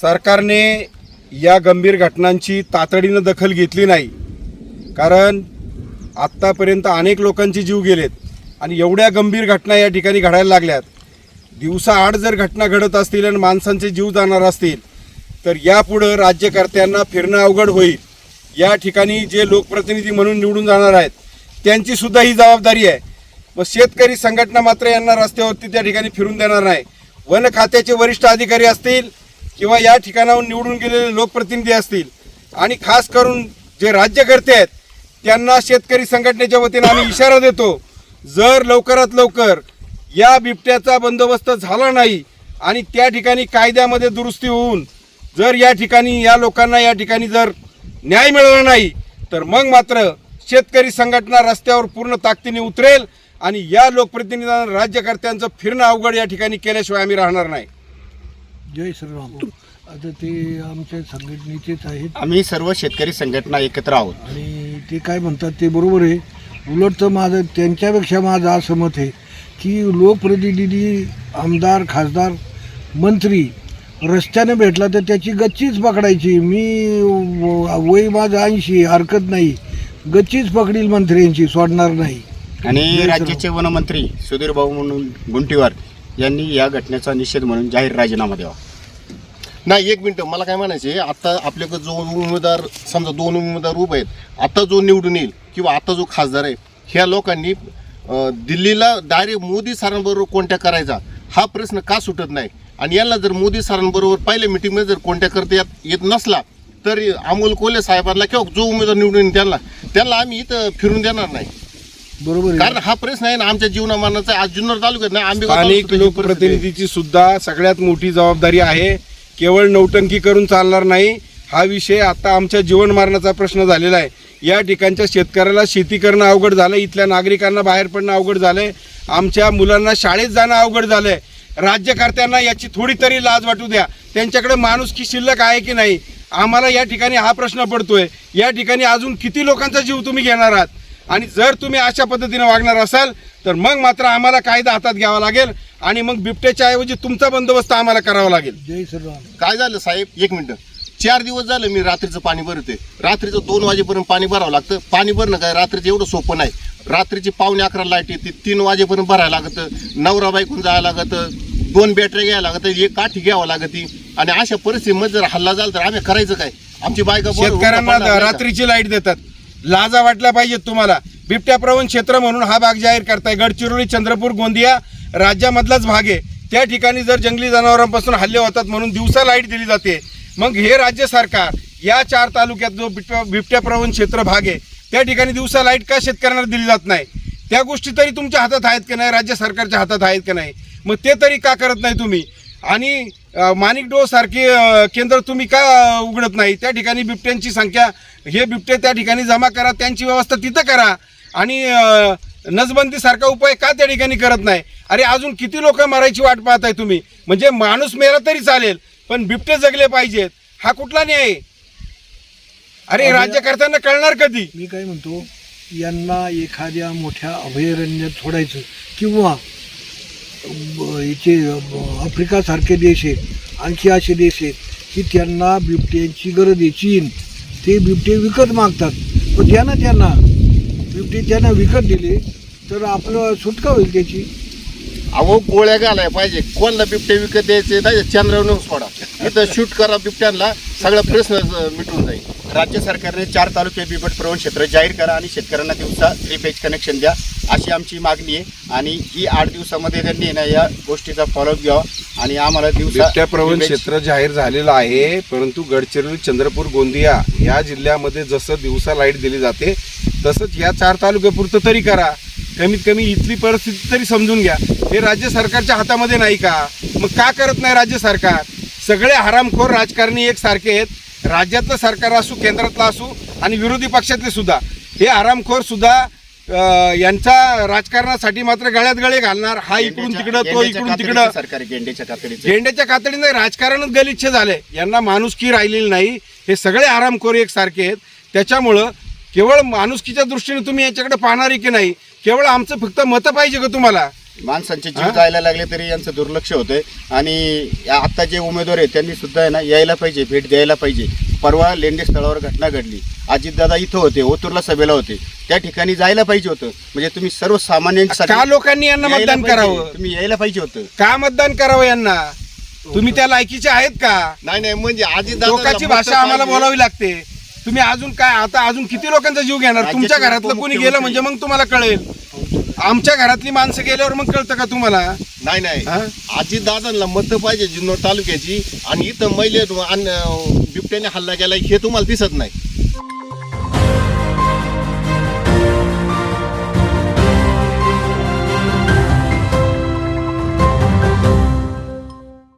सरकारने या गंभीर घटनांची तातडीनं दखल घेतली नाही. कारण आत्तापर्यंत अनेक लोकांचे जीव गेलेत आणि एवढ्या गंभीर घटना या ठिकाणी घडायला लागल्यात. दिवसाआड जर घटना घडत असतील आणि माणसांचे जीव जाणार असतील तर यापुढं राज्यकर्त्यांना फिरणं अवघड होईल. या ठिकाणी जे लोकप्रतिनिधी म्हणून निवडून जाणार आहेत त्यांची सुद्धा ही जबाबदारी आहे. मग शेतकरी संघटना मात्र यांना रस्त्यावरती त्या ठिकाणी फिरून देणार नाही. वन खात्याचे वरिष्ठ अधिकारी असतील किंवा या ठिकाणाहून निवडून गेलेले लोकप्रतिनिधी असतील आणि खास करून जे राज्यकर्ते आहेत त्यांना शेतकरी संघटनेच्या वतीनं आम्ही इशारा देतो जर लवकरात लवकर या बिबट्याचा बंदोबस्त झाला नाही आणि त्या ठिकाणी कायद्यामध्ये दुरुस्ती होऊन जर या ठिकाणी या लोकांना या ठिकाणी जर न्याय मिळाला नाही तर मग मात्र शेतकरी संघटना रस्त्यावर पूर्ण ताकदीने उतरेल आणि या लोकप्रतिनिधींना राज्यकर्त्यांचं फिरणं अवघड या ठिकाणी केल्याशिवाय आम्ही राहणार नाही. जय श्रीराम. आता ते आमच्या संघटनेचेच आहेत. आम्ही सर्व शेतकरी संघटना एकत्र आहोत. आणि ते काय म्हणतात ते बरोबर आहे. उलट तर माझं त्यांच्यापेक्षा माझं असं मत आहे की लोकप्रतिनिधी आमदार खासदार मंत्री रस्त्याने भेटला तर त्याची गच्चीच पकडायची. मी व- वय माझं ऐंशी हरकत नाही. गच्चीच पकडील मंत्र्यांची सोडणार नाही. आणि जय राज्याचे वनमंत्री सुधीर भाऊ म्हणून गुंटीवार यांनी या घटनेचा निषेध म्हणून जाहीर राजीनामा द्यावा. नाही एक मिनटं मला काय म्हणायचं आहे आता आपल्याकडे जो उमेदवार समजा दोन उमेदवार उभे आहेत आता जो निवडून येईल किंवा आता जो खासदार आहे ह्या लोकांनी दिल्लीला डायरेक्ट मोदी सरांबरोबर कॉन्टॅक्ट करायचा हा प्रश्न का सुटत नाही? आणि यांना जर मोदी सरांबरोबर पहिल्या मिटिंगमध्ये जर कॉन्टॅक्ट करता येत येत नसला तर अमोल कोले साहेबांना किंवा जो उमेदवार निवडून येईल त्यांना त्यांना आम्ही इथं फिरून देणार नाही. बरोबर आहे. कारण हा प्रश्न आहे ना आमच्या जीवनामानाचा आज जुन्नर तालुक्यात नाही आंबेगाव स्थानिक तालुक्यात ही परिस्थिती आहे. लोकप्रतिनिधीची सुद्धा सगळ्यात मोठी जबाबदारी आहे. केवळ नौटंकी करून चालणार नाही. हा विषय आता आमच्या जीवन मारण्याचा प्रश्न झालेला आहे. या ठिकाणच्या शेतकऱ्याला शेती करणं अवघड झालं इथल्या नागरिकांना बाहेर पडणं अवघड झालंय. आमच्या मुलांना शाळेत जाणं अवघड झालंय. राज्यकर्त्यांना याची थोडी तरी लाज वाटू द्या. त्यांच्याकडे माणूस की शिल्लक आहे की नाही? आम्हाला या ठिकाणी हा प्रश्न पडतोय. या ठिकाणी अजून किती लोकांचा जीव तुम्ही घेणार आहात? आणि जर तुम्ही अशा पद्धतीने वागणार असाल तर मग मात्र आम्हाला कायदा हातात घ्यावा लागेल आणि मग बिबट्याच्या ऐवजी तुमचा बंदोबस्त आम्हाला करावा लागेल. काय झालं साहेब? एक मिनिट. चार दिवस झालं मी रात्रीचं पाणी भरते रात्रीचं दोन वाजेपर्यंत पाणी भरावं लागतं. पाणी भरणं काय? रात्रीचं एवढं सोपं नाही. रात्रीची पावणे अकरा लाइट येते. तीन वाजेपर्यंत भरायला लागतं. नवरा बायकून जायला लागतं. दोन बॅटऱ्या घ्यायला लागतं. एक काठी घ्यावं लागती. आणि अशा परिस्थितीमध्ये जर हल्ला झाला तर आम्ही करायचं काय? आमची बायका शेतकऱ्यांना? रात्रीची लाइट देतात. लाजा वाटला पाहिजेत तुम्हाला. बिबट्या प्रवण क्षेत्र म्हणून हा भाग जाहीर करताय. गडचिरोली चंद्रपूर गोंदिया राज्यामधलाच भाग आहे. त्या ठिकाणी जर जंगली जनावरांपासून हल्ले होतात म्हणून दिवसा लाइट दिली जाते. मग हे राज्य सरकार या चार तालुक्यात जो बिबट्या बिबट्या प्रवण क्षेत्र भाग आहे त्या ठिकाणी दिवसा लाइट का शेतकऱ्यांना दिली जात नाही? त्या गोष्टी तरी तुमच्या हातात आहेत की नाही? राज्य सरकारच्या हातात आहेत की नाही? मग ते तरी का करत नाही तुम्ही? आणि अ, माणिक डो सारखे केंद्र तुम्ही का उघडत नाही? त्या ठिकाणी बिबट्यांची संख्या हे बिबटे त्या ठिकाणी जमा करा त्यांची व्यवस्था तिथं करा. आणि अ, नसबंदीसारखा उपाय का त्या ठिकाणी करत नाही? अरे अजून किती लोक मरायची वाट पाहताय तुम्ही? म्हणजे माणूस मेला तरी चालेल पण बिबटे जगले पाहिजेत. हा कुठला न्याय? आहे? अरे राज्यकर्त्यांना कळणार कधी? मी काय म्हणतो यांना एखाद्या मोठ्या अभयारण्यात सोडायचं किंवा ब- याचे आफ्रिकासारखे देश आहेत आणखी असे देश आहेत की त्यांना बिबट्यांची गरज आहे. चीन ते बिबटे विकत मागतात. पण त्यांना त्यांना बिबटे त्यांना विकत दिले तर आपलं सुटका होईल त्याची. अहो गोळ्या घालाय पाहिजे. कोणाला बिबटे विकत द्यायचे नाही चंद्रावर नेऊन सोडा. इथं शूट करा बिबट्यांना सगळा प्रश्न मिटून जाईल. राज्य सरकारने चार तालुके बिबट प्रवण क्षेत्र जाहीर करा आणि शेतकऱ्यांना दिवसा थ्री फेज कनेक्शन द्या. अशी आमची मागणी आहे. आणि ही आठ दिवसामध्ये त्यांनी ना या गोष्टीचा फॉलोअप घ्यावा. आणि आम्हाला दिवसा प्रवण क्षेत्र जाहीर झालेलं आहे. परंतु गडचिरोली चंद्रपूर गोंदिया या जिल्ह्यामध्ये जसं दिवसा लाइट दिली जाते तसंच या चार तालुक्यापुरतं तरी करा. कमीत कमी इथली परिस्थिती तरी समजून घ्या. हे राज्य सरकारच्या हातामध्ये नाही का? मग का करत नाही राज्य सरकार? सगळे हरामखोर राजकारणी एक सारखे आहेत. राज्यातलं सरकार असू केंद्रातलं असू आणि विरोधी पक्षातले सुद्धा. हे हरामखोर सुद्धा अं, यांच्या राजकारणासाठी मात्र गळ्यात गळे घालणार. हा इकडून तिकडं तो इकडून तिकडं. सरकार गेंड्याच्या कातडीचं. झेंड्याच्या कातडीने राजकारणच गलिच्छ झालंय. यांना माणुसकी राहिलेली नाही. हे सगळे आरामखोर एकसारखे आहेत. त्याच्यामुळं केवळ माणुसकीच्या दृष्टीने तुम्ही याच्याकडे पाहणार आहे की नाही? केवळ आमचं फक्त मतं पाहिजे का तुम्हाला? माणसांचे जीव? जायला लागले तरी यांचं दुर्लक्ष होतंय. आणि आता जे उमेदवार आहेत त्यांनी सुद्धा आहे ना यायला पाहिजे भेट द्यायला पाहिजे. परवा लेंडे स्थळावर घटना घडली. अजितदादा इथं होते ओतूरला सभेला होते. त्या ठिकाणी जायला पाहिजे होतं. म्हणजे तुम्ही सर्वसामान्यांसाठी का लोकांनी यांना मतदान. करावं? तुम्ही यायला पाहिजे होतं. का मतदान करावं यांना? तुम्ही त्या लायकीचे आहेत का? नाही नाही म्हणजे आजी लोकांची भाषा आम्हाला बोलावी लागते. तुम्ही अजून काय आता अजून किती लोकांचा जीव घेणार? तुमच्या घरातलं कोणी गेलं. म्हणजे मग तुम्हाला कळेल. आमच्या घरातली माणसं गेल्यावर मग कळतं का तुम्हाला? नाही नाही? आजी दादांना मत पाहिजे जुन्नर तालुक्याची आणि इथं महिले बिबट्याने हल्ला केला हे तुम्हाला दिसत नाही.